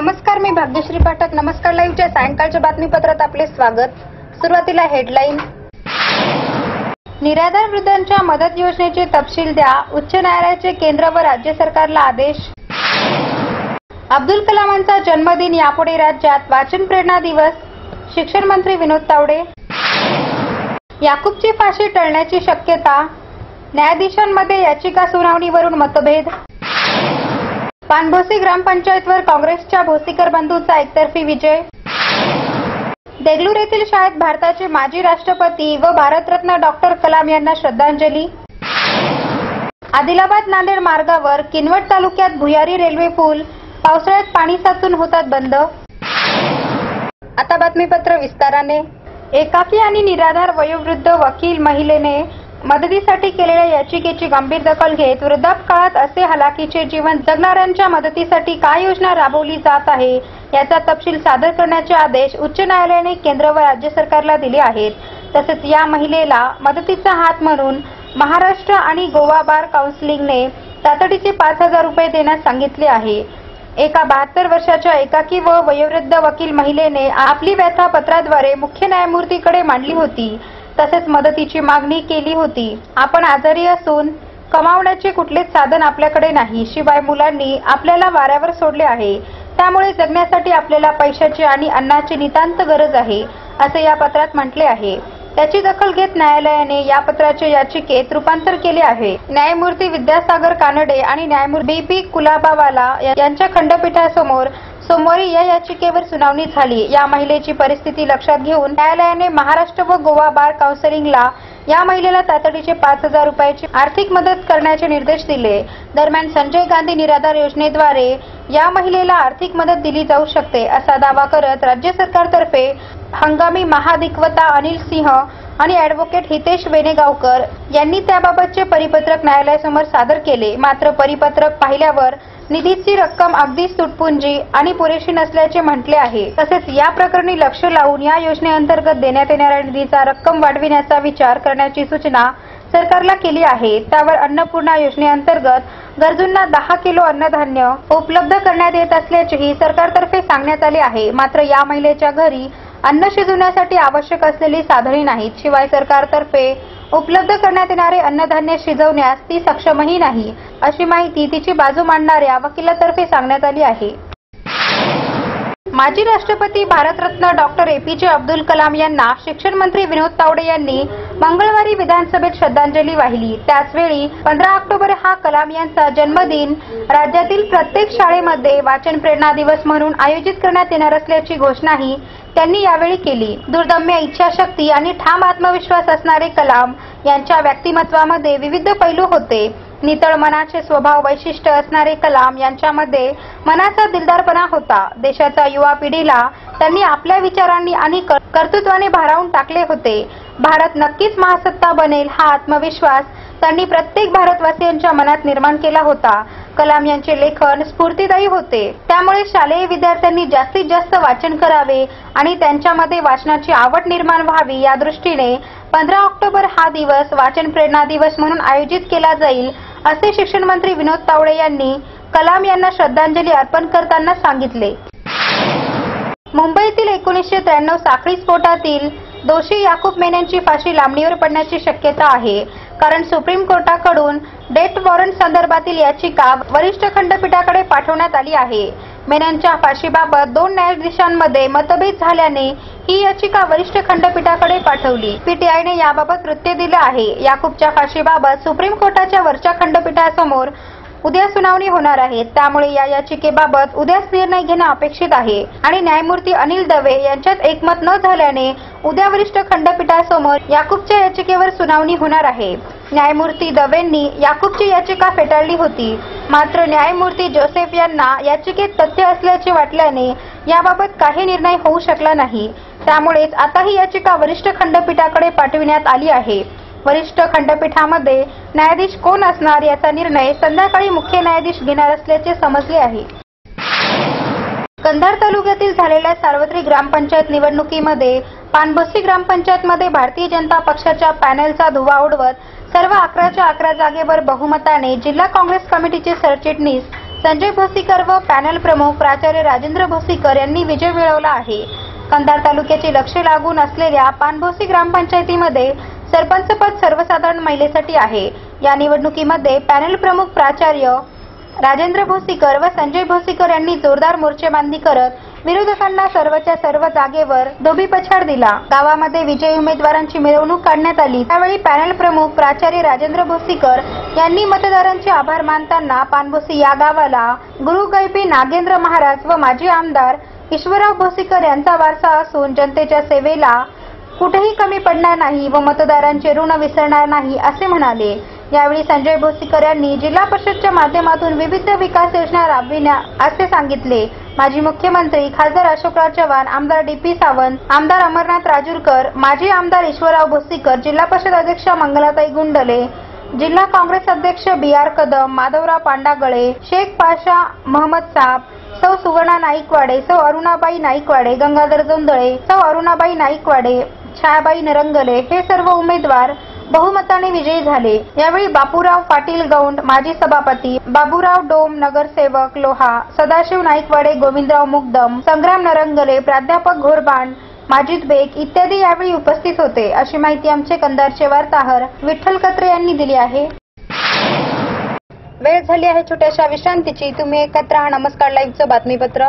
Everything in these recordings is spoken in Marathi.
नमस्कार मी भाग्यश्री पाठक. नमस्कार लाईव्हच्या सायंकाळच्या बातमीपत्रात आपले स्वागत. सुरुवातीला हेडलाईन. निराधार वृद्धांच्या मदत योजनेचे तपशील द्या. उच्च न्यायालयाचे केंद्र व राज्य सरकारला आदेश. अब्दुल कलामांचा जन्मदिन यापुढे राज्यात. वाचन प्रेरणा दिवस. शिक्षण मंत्री विनोद तावडे. याकूबची फाशी टळण्याची शक्यता. न्यायाधीशांमध्ये याचिका सुनावणीवरून मतभेद. पानभोसी ग्रामपंचायतवर काँग्रेसच्या भोसीकर बंधूचा एकतर्फी विजय. देगलूर येथील शाळेत भारताचे माजी राष्ट्रपती व भारतरत्न डॉक्टर कलाम यांना श्रद्धांजली. आदिलाबाद नांदेड मार्गावर किनवट तालुक्यात भुयारी रेल्वे पूल पावसाळ्यात पाणी साचून होतात बंद. आता बातमीपत्र विस्ताराने. एकाकी आणि निराधार वयोवृद्ध वकील महिलेने मदतीसाठी केलेल्या याचिकेची गंभीर दखल घेत वृद्धापकाळात असे हलाखीचे जीवन जगणाऱ्यांच्या मदतीसाठी काय योजना राबवली जात आहे याचा तपशील सादर करण्याचे आदेश उच्च न्यायालयाने केंद्र व राज्य सरकारला दिले आहेत. तसेच या महिलेला मदतीचा हात म्हणून महाराष्ट्र आणि गोवा बार काउन्सिलिंगने तातडीचे पाच हजार रुपये देण्यास सांगितले आहे. एका बहात्तर वर्षाच्या एकाकी व वयोवृद्ध वकील महिलेने आपली व्यथा पत्राद्वारे मुख्य न्यायमूर्तीकडे मांडली होती. तसेच मदतीची मागणी केली होती. आपण आजारी असून कमावण्याचे कुठलेच साधन आपल्याकडे नाही. शिवाय मुलांनी आपल्याला वाऱ्यावर सोडले आहे. त्यामुळे जगण्यासाठी आपल्याला पैशाची आणि अन्नाची नितांत गरज आहे असे या पत्रात म्हटले आहे. त्याची दखल घेत न्यायालयाने या पत्राचे याचिकेत रूपांतर केले आहे. न्यायमूर्ती विद्यासागर कानडे आणि न्यायमूर्ती बी पी कुलाबावाला यांच्या खंडपीठासमोर सोमवारी या याचिकेवर सुनावणी झाली. या महिलेची परिस्थिती लक्षात घेऊन न्यायालयाने महाराष्ट्र व गोवा बार काउन्सिलिंगला या महिलेला तातडीचे पाच हजार रुपयाची आर्थिक मदत करण्याचे निर्देश दिले. दरम्यान संजय गांधी निराधार योजनेद्वारे या महिलेला आर्थिक मदत दिली जाऊ शकते असा दावा करत राज्य सरकारतर्फे हंगामी महाधिक्वता अनिल सिंह आणि ॲडव्होकेट हितेश वेनेगावकर यांनी त्याबाबतचे परिपत्रक न्यायालयासमोर सादर केले. मात्र परिपत्रक पाहिल्यावर निधीची रक्कम अगदीच तुटपुंजी आणि पुरेशी नसल्याचे म्हटले आहे. तसेच या प्रकरणी लक्ष लावून या योजनेअंतर्गत देण्यात येणाऱ्या निधीचा रक्कम वाढविण्याचा विचार करण्याची सूचना सरकारला केली आहे. त्यावर अन्नपूर्णा योजनेअंतर्गत गरजूंना दहा किलो अन्नधान्य उपलब्ध करण्यात येत असल्याचेही सरकारतर्फे सांगण्यात आले आहे. मात्र या महिलेच्या घरी अन्न शिजवण्यासाठी आवश्यक असलेली साधने नाहीत. शिवाय सरकारतर्फे उपलब्ध करण्यात येणारे अन्नधान्य शिजवण्यास ती सक्षमही नाही. अशी माहिती तिची बाजू मांडणाऱ्या वकिलातर्फे सांगण्यात आली आहे. माजी राष्ट्रपती भारतरत्न डॉक्टर ए पी जे अब्दुल कलाम यांना शिक्षण मंत्री विनोद तावडे यांनी मंगळवारी विधानसभेत श्रद्धांजली वाहिली. त्याचवेळी पंधरा ऑक्टोबर हा कलाम यांचा जन्मदिन. राज्यातील प्रत्येक शाळेमध्ये वाचन प्रेरणा दिवस म्हणून आयोजित करण्यात येणार असल्याची घोषणाही त्यांनी यावेळी केली. दुर्दम्य इच्छाशक्ती आणि ठाम आत्मविश्वास असणारे कलाम यांच्या व्यक्तिमत्वामध्ये विविध पैलू होते. नितळ मनाचे स्वभाव वैशिष्ट्य असणारे कलाम यांच्यामध्ये मनाचा दिलदारपणा होता. देशाच्या युवा पिढीला त्यांनी आपल्या विचारांनी आणि कर्तृत्वाने भारावून टाकले होते. भारत नक्कीच महासत्ता बनेल हा आत्मविश्वास त्यांनी प्रत्येक भारतवासियांच्या मनात निर्माण केला होता. कलाम यांचे लेखन स्फूर्तिदायी होते. त्यामुळे शालेय विद्यार्थ्यांनी जास्तीत जास्त वाचन करावे आणि त्यांच्यामध्ये वाचनाची आवड निर्माण व्हावी या दृष्टीने पंधरा ऑक्टोबर हा दिवस वाचन प्रेरणा दिवस म्हणून आयोजित केला जाईल असे शिक्षण मंत्री विनोद तावडे यांनी कलाम यांना श्रद्धांजली अर्पण करताना सांगितले. मुंबईतील एकोणीसशे त्र्याण्णव साखळी स्फोटातील दोषी याकूब मेन्यांची फाशी लांबणीवर पडण्याची शक्यता आहे. कारण सुप्रीम कोर्टाकडून डेथ वॉरंट संदर्भातील याचिका वरिष्ठ खंडपीठाकडे पाठवण्यात आली आहे. मेननच्या फाशीबाबत दोन न्यायाधीशांमध्ये मतभेद झाल्याने ही याचिका वरिष्ठ खंडपीठाकडे पाठवली. पीटीआयने याबाबत कृत्य दिलं आहे. याकूबच्या फाशीबाबत सुप्रीम कोर्टाच्या वरच्या खंडपीठासमोर उद्या सुनावणी होणार आहे. त्यामुळे या याचिकेबाबत उद्याच निर्णय घेणं अपेक्षित आहे. आणि न्यायमूर्ती अनिल दवे यांच्यात एकमत न झाल्याने उद्या वरिष्ठ खंडपीठासमोर याकूबच्या याचिकेवर सुनावणी होणार आहे. न्यायमूर्ती दवेंनी याकूबची याचिका फेटाळली होती. मात्र न्यायमूर्ती जोसेफ यांना याचिकेत तथ्य असल्याचे वाटल्याने याबाबत काही निर्णय होऊ शकला नाही. त्यामुळेच आता ही याचिका वरिष्ठ खंडपीठाकडे पाठविण्यात आली आहे. वरिष्ठ खंडपीठामध्ये न्यायाधीश कोण असणार याचा निर्णय संध्याकाळी मुख्य न्यायाधीश घेणार असल्याचे समजले आहे. कंधार तालुक्यातील झालेल्या सार्वत्रिक ग्रामपंचायत निवडणुकीमध्ये पानबस्ती ग्रामपंचायतमध्ये भारतीय जनता पक्षाच्या पॅनेलचा धुवा उडवत सर्व अकराच्या अकरा जागेवर बहुमताने जिल्हा काँग्रेस कमिटीचे सरचिटणीस संजय भोसीकर व पॅनल प्रमुख प्राचार्य राजेंद्र भोसीकर यांनी विजय मिळवला आहे. कंधार तालुक्याचे लक्ष लागून असलेल्या पानभोसी ग्रामपंचायतीमध्ये सरपंच पद सर्वसाधारण महिलेसाठी आहे. या निवडणुकीमध्ये पॅनल प्रमुख प्राचार्य राजेंद्र भोसीकर व संजय भोसीकर यांनी जोरदार मोर्चेबांधणी करत विरोधकांना सर्वच्या सर्व जागेवर धोबीपछाड दिला. गावामध्ये विजयी उमेदवारांची मिरवणूक काढण्यात आली. त्यावेळी पॅनल प्रमुख प्राचार्य राजेंद्र भोसीकर यांनी मतदारांचे आभार मानताना पानभोसी या गावाला गुरुगैपी नागेंद्र महाराज व माजी आमदार ईश्वरराव भोसीकर यांचा वारसा असून जनतेच्या सेवेला कुठेही कमी पडणार नाही व मतदारांचे ऋण विसरणार नाही असे म्हणाले. यावेळी संजय भोसीकर यांनी जिल्हा परिषदच्या माध्यमातून विविध विकास योजना राबविण्या असे सांगितले. माजी मुख्यमंत्री खासदार अशोकराव चव्हाण आमदार डी पी सावंत आमदार अमरनाथ राजूरकर माजी आमदार ईश्वरराव भोसीकर जिल्हा परिषद अध्यक्ष मंगलाताई गुंडले जिल्हा काँग्रेस अध्यक्ष बी आर कदम माधवराव पांडागळे शेख पाशा महमद साब सौ सुवर्णा नाईकवाडे सौ अरुणाबाई नाईकवाडे गंगाधर जोंदळे सौ अरुणाबाई नाईकवाडे छायाबाई नरंगले हे सर्व उमेदवार बहुमताने विजयी झाले. यावेळी बापूराव पाटील गौंड माजी सभापती बाबूराव डोम नगरसेवक लोहा सदाशिव नाईकवाडे गोविंदराव मुगदम संग्राम नरंगले प्राध्यापक घोरबाण माजिद बेग इत्यादी यावेळी उपस्थित होते. अशी माहिती आमचे कंदारचे वार्ताहर विठ्ठल कत्रे यांनी दिली आहे. वेळ झाली आहे छोट्याशा विश्रांतीची. तुम्ही एकत्र नमस्कार. लाईव्हचं बातमीपत्र.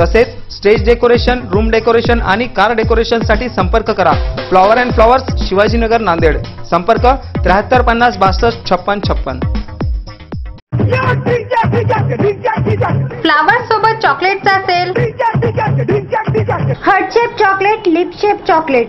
तसेच स्टेज डेकोरेशन रूम डेकोरेशन आणि कार डेकोरेशनसाठी संपर्क करा. Flower and flowers Shivajinagar Nanded. संपर्क त्र्याहत्तर पन्नास बासष्ट छप्पन छप्पन. फ्लावर सोबत चॉकलेटचा sale heart shape chocolate lip shape chocolate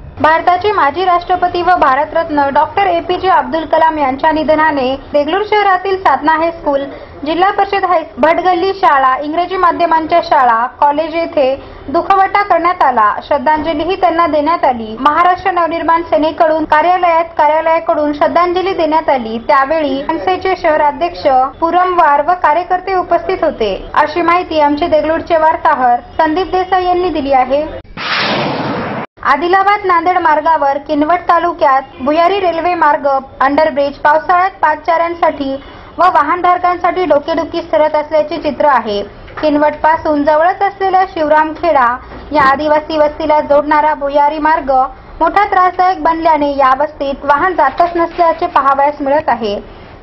भारताचे माजी राष्ट्रपती व भारतरत्न डॉक्टर ए पी जे अब्दुल कलाम यांच्या निधनाने देगलूर शहरातील साधना हायस्कूल जिल्हा परिषद हाय भटगल्ली शाळा इंग्रजी माध्यमांच्या शाळा कॉलेज येथे दुखवटा करण्यात आला. श्रद्धांजलीही त्यांना देण्यात आली. महाराष्ट्र नवनिर्माण सेनेकडून कार्यालयात कार्यालयाकडून श्रद्धांजली देण्यात आली. त्यावेळी मनसेचे शहराध्यक्ष पुरमवार व कार्यकर्ते उपस्थित होते. अशी माहिती आमचे देगलूरचे वार्ताहर संदीप देसाई यांनी दिली आहे. आदिलाबाद नांदेड मार्गावर किनवट तालुक्यात भुयारी रेल्वे मार्ग अंडरब्रिज पावसाळ्यात पादचाऱ्यांसाठी व वाहनधारकांसाठी डोकेदुखी सरत असल्याचे चित्र आहे. किनवटपासून जवळच असलेल्या शिवरामखेडा या आदिवासी वस्तीला जोडणारा भुयारी मार्ग मोठा त्रासदायक बनल्याने या वस्तीत वाहन जातच नसल्याचे पाहावयास मिळत आहे.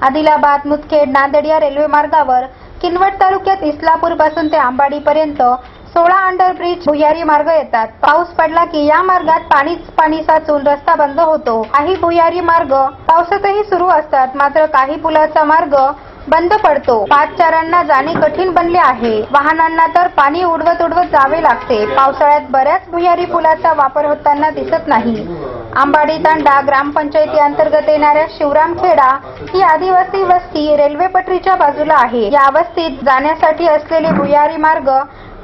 आदिलाबाद मुदखेड नांदेड या रेल्वे मार्गावर किनवट तालुक्यात इस्लापूरपासून ते आंबाडी पर्यंत सोळा अंडर ब्रिज भुयारी मार्ग येतात. पाऊस पडला की या मार्गात पाणीच पाणी साचून रस्ता बंद होतो. काही भुयारी मार्ग पावसातही सुरू असतात. मात्र काही पुलाचा मार्ग बंद पडतो. पादचारांना जाणे कठीण बनले आहे. वाहनांना तर पाणी उडवत उडवत जावे लागते. पावसाळ्यात बऱ्याच भुयारी पुलाचा वापर होताना दिसत नाही. आंबाडी तांडा ग्रामपंचायती अंतर्गत येणाऱ्या शिवरामखेडा ही आदिवासी वस्ती रेल्वे पटरीच्या बाजूला आहे. या वस्तीत जाण्यासाठी असलेले भुयारी मार्ग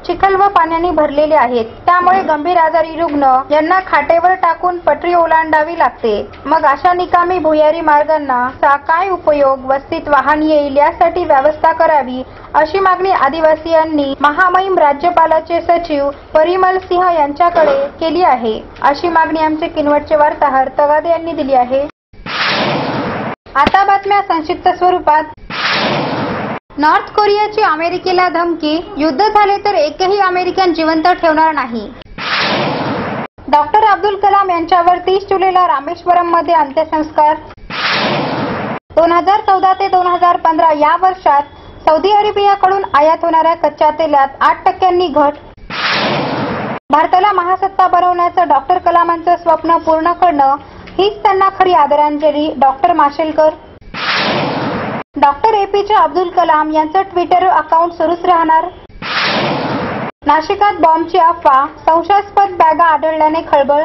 चिखल व पाण्याने भरलेले आहेत. त्यामुळे गंभीर आजारी रुग्ण यांना खाटेवर टाकून पटरी ओलांडावी लागते. मग अशा निकामी भुयारी मार्गांना चा काय उपयोग? वस्तीत वाहन येईल यासाठी व्यवस्था करावी अशी मागणी आदिवासीयांनी महामहिम राज्यपालाचे सचिव परिमल सिंह यांच्याकडे केली आहे. अशी मागणी आमचे किनवटचे वार्ताहर तगादे यांनी दिली आहे. आता बातम्या संक्षिप्त स्वरूपात. नॉर्थ कोरियाची अमेरिकेला धमकी युद्ध झाले तर एकही अमेरिकन जिवंत ठेवणार नाही. डॉक्टर अब्दुल कलाम यांच्यावर तीस जुलैला रामेश्वरममध्ये अंत्यसंस्कार. दोन हजार चौदा ते दोन हजार पंधरा या वर्षात सौदी अरेबियाकडून आयात होणाऱ्या कच्च्या तेलात आठ टक्क्यांनी घट. भारताला महासत्ता बनवण्याचं डॉक्टर कलामांचं स्वप्न पूर्ण करणं हीच त्यांना खरी आदरांजली doctor Mashelkar. Doctor APJ Abdul Kalam यांचं ट्विटर अकाउंट सुरूच राहणार. नाशिकात बॉम्बची अफवा संशयास्पद बॅगा आढळल्याने खळबळ.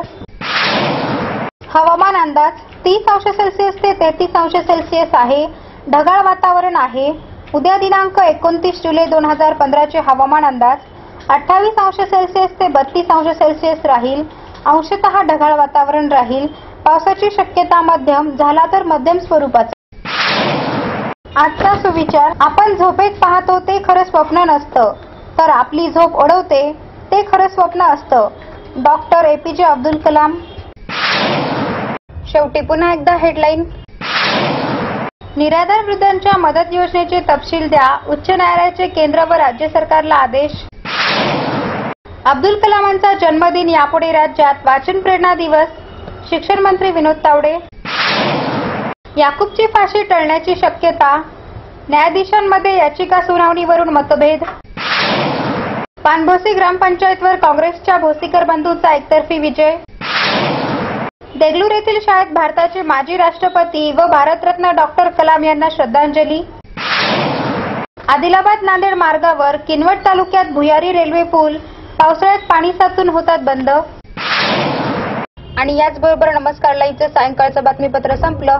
हवामान अंदाज तीस अंश सेल्सिअस ते तेहतीस अंश सेल्सिअस आहे. ढगाळ वातावरण आहे. उद्या दिनांक एकोणतीस जुलै दोन हजार पंधराचे हवामान अंदाज अठ्ठावीस अंश सेल्सिअस ते बत्तीस अंश सेल्सिअस राहील. अंशतः ढगाळ वातावरण राहील. पावसाची शक्यता मध्यम झाला तर मध्यम स्वरूपाचा आजचा सुविचार आपण झोपेत पाहतो ते खरं स्वप्न नसतं. तर आपली झोप ओढवते ते खरं स्वप्न असतं. डॉक्टर ए पी जे अब्दुल कलाम. शेवटी पुन्हा एकदा हेडलाईन. निराधार वृद्धांच्या मदत योजनेचे तपशील द्या. उच्च न्यायालयाचे केंद्र व राज्य सरकारला आदेश. अब्दुल कलामांचा जन्मदिन यापुढे राज्यात वाचन प्रेरणा दिवस. शिक्षण मंत्री विनोद तावडे. याकूबची फाशी टळण्याची शक्यता? न्यायाधीशांमध्ये याचिका सुनावणीवरून मतभेद? पानभोसी ग्रामपंचायतवर काँग्रेसच्या भोसीकर बंधूंचा एकतर्फी विजय? देगलूर येथील शाळेत भारताचे माजी राष्ट्रपती व भारतरत्न डॉक्टर कलाम यांना श्रद्धांजली. आदिलाबाद नांदेड मार्गावर किनवट तालुक्यात भुयारी रेल्वे पूल पावसाळ्यात पाणी साचून होतात बंद. आणि याचबरोबर नमस्कार लाईव्हचं सायंकाळचं बातमीपत्र संपलं.